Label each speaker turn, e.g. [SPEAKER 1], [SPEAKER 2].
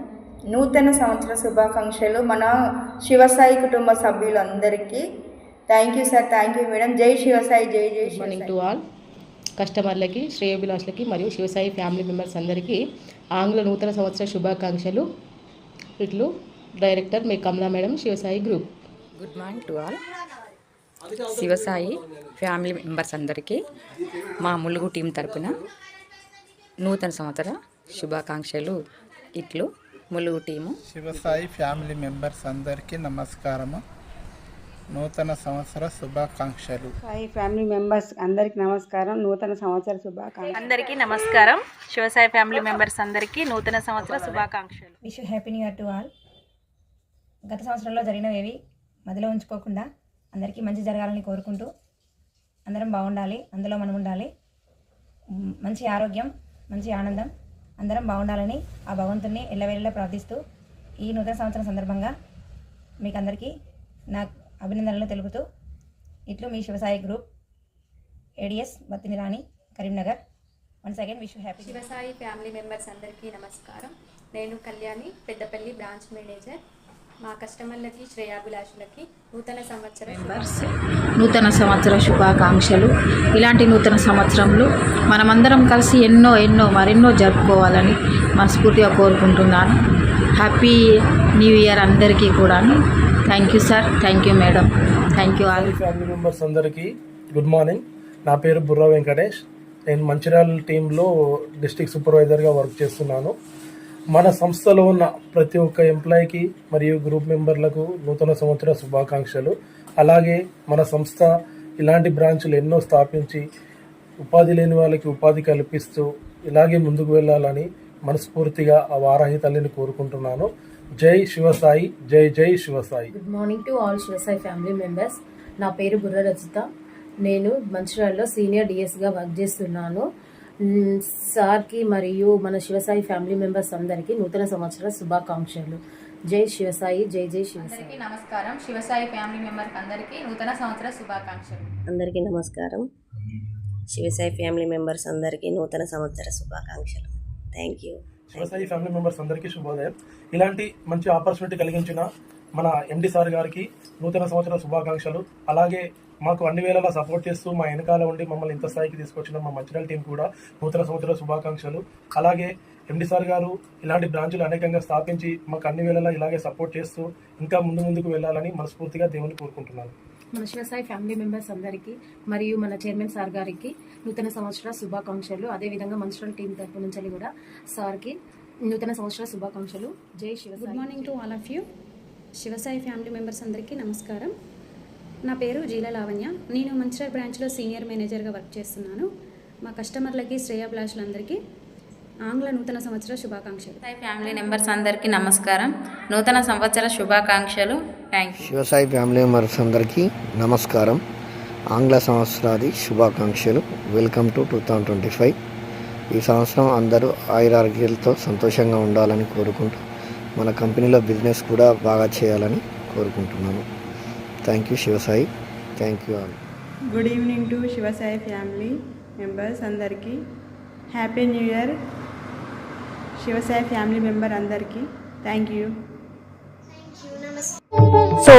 [SPEAKER 1] Madam నూతన సంవత్సర శుభాకాంక్షలు మన శివసాయి కుటుంబ సభ్యులందరికీ. Thank you sir thank you madam జై శివసాయి జై జై
[SPEAKER 2] మార్నింగ్ టు ఆల్ కస్టమర్లకి శ్రేయోభిలాషులకి మరియు శివసాయి ఫ్యామిలీ మెంబర్స్ అందరికీ ఆంగ్ల నూతన సంవత్సర శుభాకాంక్షలు. ఇట్లు director me Kamala madam Shivasai group
[SPEAKER 3] good morning to all Shivasai family members అందరికీ మా ములుగు టీం తరపున నూతన సంవత్సర శుభాకాంక్షలు. ఇట్లు Mulugu team.
[SPEAKER 4] Shivasai family members అందరికీ నమస్కారము. నూతన సంవత్సర శుభాకాంక్షలు.
[SPEAKER 5] సాయి ఫ్యామిలీ మెంబర్స్ అందరికి నమస్కారం. నూతన సంవత్సర శుభాకాంక్షలు.
[SPEAKER 6] అందరికీ నమస్కారం. శివసాయి ఫ్యామిలీ మెంబర్స్ అందరికీ నూతన సంవత్సర శుభాకాంక్షలు.
[SPEAKER 7] Wish happy new year to all గత సంవత్సరంలో జరిగినవేవి మదిలో ఉంచుకోకుండా అందరికీ మంచి జరగాలని కోరుకుంటూ అందరం బాగుండాలి. అందులో మనం ఉండాలి. మ్, మంచి ఆరోగ్యం మంచి ఆనందం అందరం బాగుండాలని ఆ భగవంతుని ఎల్లవేళలా ప్రార్థిస్తూ ఈ నూతన సంవత్సరం సందర్భంగా మీకు అందరికీ నా అభినందనలు తెలుపుతూ ఇట్లు మీ Shivasai group ADS Battini Rani Karimnagar. Once again wish happy
[SPEAKER 8] Shivasai family members అందరికీ నమస్కారం. నేను కళ్యాణి పెద్దపల్లి బ్రాంచ్ మేనేజర్. మా కస్టమర్లకి శ్రేయాభిలాషులకి నూతన సంవత్సర
[SPEAKER 9] నూతన సంవత్సర శుభాకాంక్షలు. ఇలాంటి నూతన సంవత్సరంలో మనమందరం కలిసి ఎన్నో ఎన్నో మరెన్నో జరుపుకోవాలని మనస్ఫూర్తిగా కోరుకుంటున్నాను. హ్యాపీ న్యూ ఇయర్ అందరికీ కూడాను. Thank you sir thank you madam thank you all
[SPEAKER 10] family members అందరికీ గుడ్ మార్నింగ్ నా పేరు బుర్రా వెంకటేష్. నేను మంచిర్యాల టీంలో డిస్టిక్ సూపర్వైజర్గా వర్క్ చేస్తున్నాను. మన సంస్థలో ఉన్న ప్రతి ఒక్క ఎంప్లాయీకి మరియు గ్రూప్ మెంబర్లకు నూతన సంవత్సర శుభాకాంక్షలు. అలాగే మన సంస్థ ఇలాంటి బ్రాంచులు ఎన్నో స్థాపించి ఉపాధి లేని వాళ్ళకి ఉపాధి కల్పిస్తూ ఇలాగే ముందుకు వెళ్ళాలని మనస్ఫూర్తిగా ఆ వారాహి తల్లిని కోరుకుంటున్నాను. జై శివసాయి జై జై Shivasai.
[SPEAKER 11] Good morning to all Shivasai family members నా పేరు బుర్ర రచిత. నేను మంచిర్యాలలో సీనియర్ డిఎస్గా వర్క్ చేస్తున్నాను. సార్కి మరియు మన శివసాయి ఫ్యామిలీ మెంబర్స్ అందరికీ నూతన సంవత్సర శుభాకాంక్షలు. జై శివసాయి జై జై శివసాయి.
[SPEAKER 8] నమస్కారం. శివసాయి ఫ్యామిలీ మెంబర్స్ అందరికీ నూతన సంవత్సర శుభాకాంక్షలు.
[SPEAKER 12] అందరికీ నమస్కారం. శివసాయి ఫ్యామిలీ మెంబర్స్ అందరికీ నూతన సంవత్సర శుభాకాంక్షలు. Thank you.
[SPEAKER 10] Shivasai family members అందరికీ శుభోదయం. ఇలాంటి మంచి ఆపర్చునిటీ కలిగించిన మన ఎండి సార్ గారికి నూతన సంవత్సర శుభాకాంక్షలు. అలాగే మాకు అన్ని వేళలా సపోర్ట్ చేస్తూ మా వెనకాల ఉండి మమ్మల్ని ఇంత స్థాయికి తీసుకొచ్చిన మా మంచిర్యాల టీం కూడా నూతన సంవత్సర శుభాకాంక్షలు. అలాగే ఎండి సార్ గారు ఇలాంటి బ్రాంచులు అనేకంగా స్థాపించి మాకు అన్ని వేళలా ఇలాగే సపోర్ట్ చేస్తూ ఇంకా ముందు ముందుకు వెళ్ళాలని మనస్ఫూర్తిగా దేవుని కోరుకుంటున్నాను.
[SPEAKER 11] మన శివసాయి ఫ్యామిలీ మెంబర్స్ అందరికీ మరియు మన చైర్మన్ సార్ గారికి నూతన సంవత్సర శుభాకాంక్షలు. అదేవిధంగా మంచిర్యాల టీం తరపు నుంచి కూడా సార్కి నూతన సంవత్సర శుభాకాంక్షలు. జై Shivasai.
[SPEAKER 8] Good morning to all of you Shivasai family members అందరికీ నమస్కారం. నా పేరు జీల లావణ్య. నేను మంచిర్యాల బ్రాంచ్లో సీనియర్ మేనేజర్గా వర్క్ చేస్తున్నాను. మా కస్టమర్లకి శ్రేయాభిలాషులందరికీ ఆంగ్ల నూతన సంవత్సర శుభాకాంక్షలు.
[SPEAKER 6] ఫ్యామిలీ మెంబర్స్ అందరికీ నమస్కారం. నూతన సంవత్సర శుభాకాంక్షలు.
[SPEAKER 12] శివసాయి ఫ్యామిలీ మెంబర్స్ అందరికీ నమస్కారం. ఆంగ్ల సంవత్సరాది శుభాకాంక్షలు. Welcome to two thousand twenty five ఈ సంవత్సరం అందరూ ఆయురారోగ్యాలతో సంతోషంగా ఉండాలని కోరుకుంటూ మన కంపెనీలో బిజినెస్ కూడా బాగా చేయాలని కోరుకుంటున్నాను thank you Shivasai. Thank you all
[SPEAKER 5] good evening to Shivasai family members అందరికీ. Happy new year Shivasai family member అందరికీ. Thank you
[SPEAKER 9] so